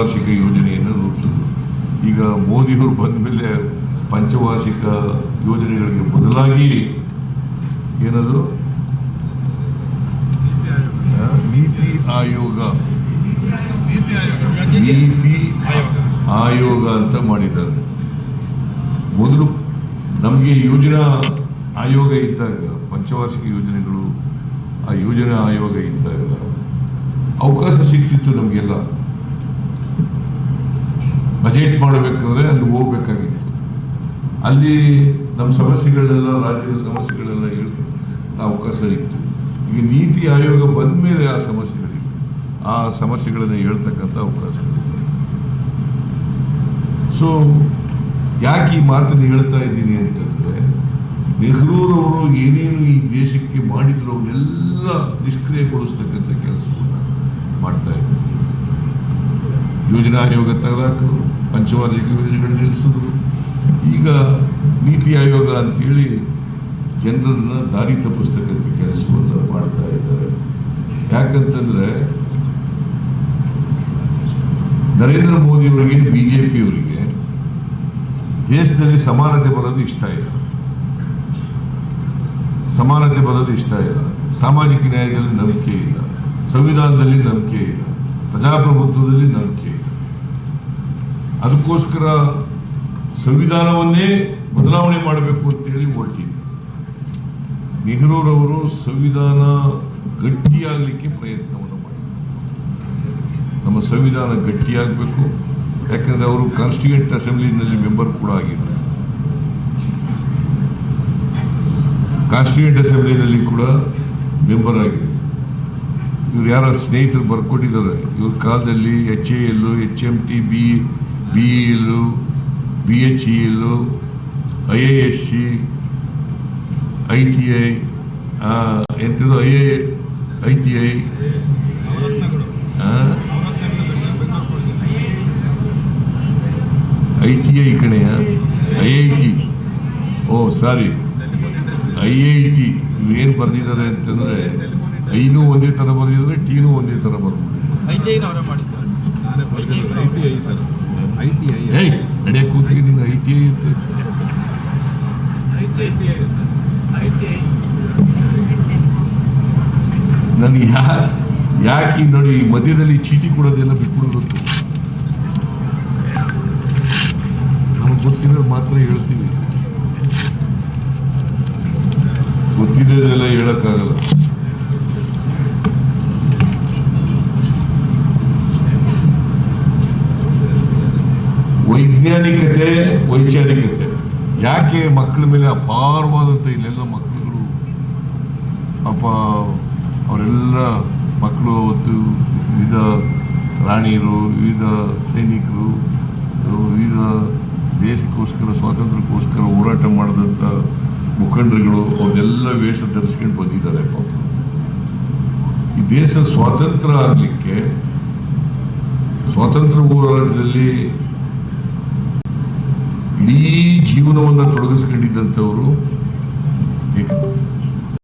ವಾರ್ಷಿಕ ಯೋಜನೆಯನ್ನು ರೂಪಿಸಿದ್ರು. ಈಗ ಮೋದಿಯವರು ಬಂದ ಮೇಲೆ ಪಂಚವಾರ್ಷಿಕ ಯೋಜನೆಗಳಿಗೆ ಬದಲಾಗಿ ಏನದು? ನೀತಿ ಆಯೋಗ. ನೀತಿ ಆಯೋಗ ಅಂತ ಮಾಡಿದ್ದಾರೆ. ಮೊದಲು ನಮಗೆ ಯೋಜನಾ ಆಯೋಗ ಇದ್ದಾಗ, ಪಂಚವಾರ್ಷಿಕ ಯೋಜನೆಗಳು ಆ ಯೋಜನಾ ಆಯೋಗ ಇದ್ದಾಗ ಅವಕಾಶ ಸಿಗ್ತಿತ್ತು ನಮಗೆಲ್ಲ. ಬಜೆಟ್ ಮಾಡಬೇಕಂದ್ರೆ ಅಲ್ಲಿ ಹೋಗ್ಬೇಕಾಗಿತ್ತು. ಅಲ್ಲಿ ನಮ್ಮ ಸಮಸ್ಯೆಗಳನ್ನೆಲ್ಲ ರಾಜ್ಯದ ಸಮಸ್ಯೆಗಳೆಲ್ಲ ಹೇಳ್ತ ಅವಕಾಶ ಇತ್ತು. ಈಗ ನೀತಿ ಆಯೋಗ ಬಂದ ಮೇಲೆ ಆ ಸಮಸ್ಯೆಗಳಿವೆ ಆ ಸಮಸ್ಯೆಗಳನ್ನು ಹೇಳ್ತಕ್ಕಂಥ ಅವಕಾಶಗಳಿದೆ ಸೊ ಯಾಕೆ ಈ ಮಾತನ್ನು ಹೇಳ್ತಾ ಇದ್ದೀನಿ ಅಂತಂದರೆ, ನೆಹರೂರವರು ಏನೇನು ಈ ದೇಶಕ್ಕೆ ಮಾಡಿದ್ರು ಅವನ್ನೆಲ್ಲ ನಿಷ್ಕ್ರಿಯಗೊಳಿಸ್ತಕ್ಕಂಥ ಕೆಲಸವನ್ನು ಮಾಡ್ತಾ ಇದ್ದಾರೆ. ಯೋಜನಾ ಆಯೋಗ ತೆಗೆದಾಕಿದ್ರು ಪಂಚವಾರ್ಷಿಕ ಯೋಜನೆಗಳು ನಿಲ್ಲಿಸಿದ್ರು. ಈಗ ನೀತಿ ಆಯೋಗ ಅಂತೇಳಿ ಜನರನ್ನು ದಾರಿ ತಪ್ಪಿಸ್ತಕ್ಕಂಥ ಕೆಲಸವನ್ನು ಮಾಡ್ತಾ ಇದ್ದಾರೆ. ಯಾಕಂತಂದರೆ ನರೇಂದ್ರ ಮೋದಿಯವರಿಗೆ ಬಿ ಜೆ ಪಿಯವರಿಗೆ ದೇಶದಲ್ಲಿ ಸಮಾನತೆ ಬರೋದು ಇಷ್ಟ ಇಲ್ಲ. ಸಮಾನತೆ ಬರೋದು ಇಷ್ಟ ಇಲ್ಲ. ಸಾಮಾಜಿಕ ನ್ಯಾಯದಲ್ಲಿ ನಂಬಿಕೆ ಇಲ್ಲ. ಸಂವಿಧಾನದಲ್ಲಿ ನಂಬಿಕೆ ಇಲ್ಲ. ಪ್ರಜಾಪ್ರಭುತ್ವದಲ್ಲಿ ನಂಬಿಕೆ ಇಲ್ಲ. ಅದಕ್ಕೋಸ್ಕರ ಸಂವಿಧಾನವನ್ನೇ ಬದಲಾವಣೆ ಮಾಡಬೇಕು ಅಂತೇಳಿ ಹೊರಟಿದ್ರು ನೆಹರೂರವರು ಸಂವಿಧಾನ ಗಟ್ಟಿಯಾಗಲಿಕ್ಕೆ ಪ್ರಯತ್ನವನ್ನು ಮಾಡಿದರು. ನಮ್ಮ ಸಂವಿಧಾನ ಗಟ್ಟಿಯಾಗಬೇಕು, ಯಾಕೆಂದರೆ ಅವರು ಕಾನ್ಸ್ಟಿಟ್ಯೂಂಟ್ ಅಸೆಂಬ್ಲಿನಲ್ಲಿ ಮೆಂಬರ್ ಕೂಡ ಆಗಿದ್ದರು ಕಾನ್ಸ್ಟಿಟ್ಯೂಂಟ್ ಅಸೆಂಬ್ಲಿನಲ್ಲಿ ಕೂಡ ಮೆಂಬರ್ ಆಗಿದೆ ಇವ್ರು ಯಾರ ಸ್ನೇಹಿತರು ಬರ್ಕೊಟ್ಟಿದ್ದಾರೆ. ಇವ್ರ ಕಾಲದಲ್ಲಿ H A L H M T B B L B H E L I A S C I T I ಎಂಥದ್ದು I A I T I I T I ಕಣೆಯ? I I T O sorry. I I T ಏನು ಬರೆದಿದ್ದಾರೆ ಅಂತಂದರೆ ಐನೂ ಒಂದೇ ಥರ ಬರೆದಿದ್ದಾರೆ ಟೀನೂ ಒಂದೇ ಥರ ಬರ್ಬೋದು ಐ ಟಿ ಐನ ಅವರೇ ಮಾಡಿದ್ದು. I T I sir. I T I ಏಯ್ ನಡೆಯಕ್ಕೆ ಕೂತಿಗೆ ನಿನ್ನ ಐ ಟಿ ಐ ಐ ನನಗೆ ಯಾ, ಯಾಕೆ ನೋಡಿ ಮಧ್ಯದಲ್ಲಿ ಚೀಟಿ ಕೊಡೋದೆಲ್ಲ ಬಿಟ್ಬಿಡೋದು ನಮಗೆ ಗೊತ್ತಿರೋದು ಮಾತ್ರ ಹೇಳ್ತೀವಿ ಗೊತ್ತಿದ್ದೆಲ್ಲ ಹೇಳಕ್ಕಾಗಲ್ಲ. ವೈಜ್ಞಾನಿಕತೆ ವೈಚಾರಿಕತೆ. ಯಾಕೆ ಮಕ್ಕಳ ಮೇಲೆ ಅಪಾರವಾದಂಥ ಇಲ್ಲೆಲ್ಲ ಮಕ್ಕಳುಗಳು? ಪಾಪ ಅವರೆಲ್ಲ ಮಕ್ಕಳು ಅವತ್ತು ವಿವಿಧ ರಾಣಿಯರು, ವಿವಿಧ ಸೈನಿಕರು, ವಿವಿಧ ದೇಶಕ್ಕೋಸ್ಕರ, ಸ್ವಾತಂತ್ರ್ಯಕ್ಕೋಸ್ಕರ ಹೋರಾಟ ಮಾಡಿದಂಥ ಮುಖಂಡರುಗಳು, ಅವ್ರನ್ನೆಲ್ಲ ವೇಷ ಧರಿಸ್ಕೊಂಡು ಬಂದಿದ್ದಾರೆ ಪಾಪ. ಈ ದೇಶ ಸ್ವಾತಂತ್ರ್ಯ ಆಗಲಿಕ್ಕೆ, ಸ್ವಾತಂತ್ರ್ಯ ಹೋರಾಟದಲ್ಲಿ ಜೀವನವನ್ನು ತೊಡಗಿಸ್ಕೊಂಡಿದ್ದಂಥವರು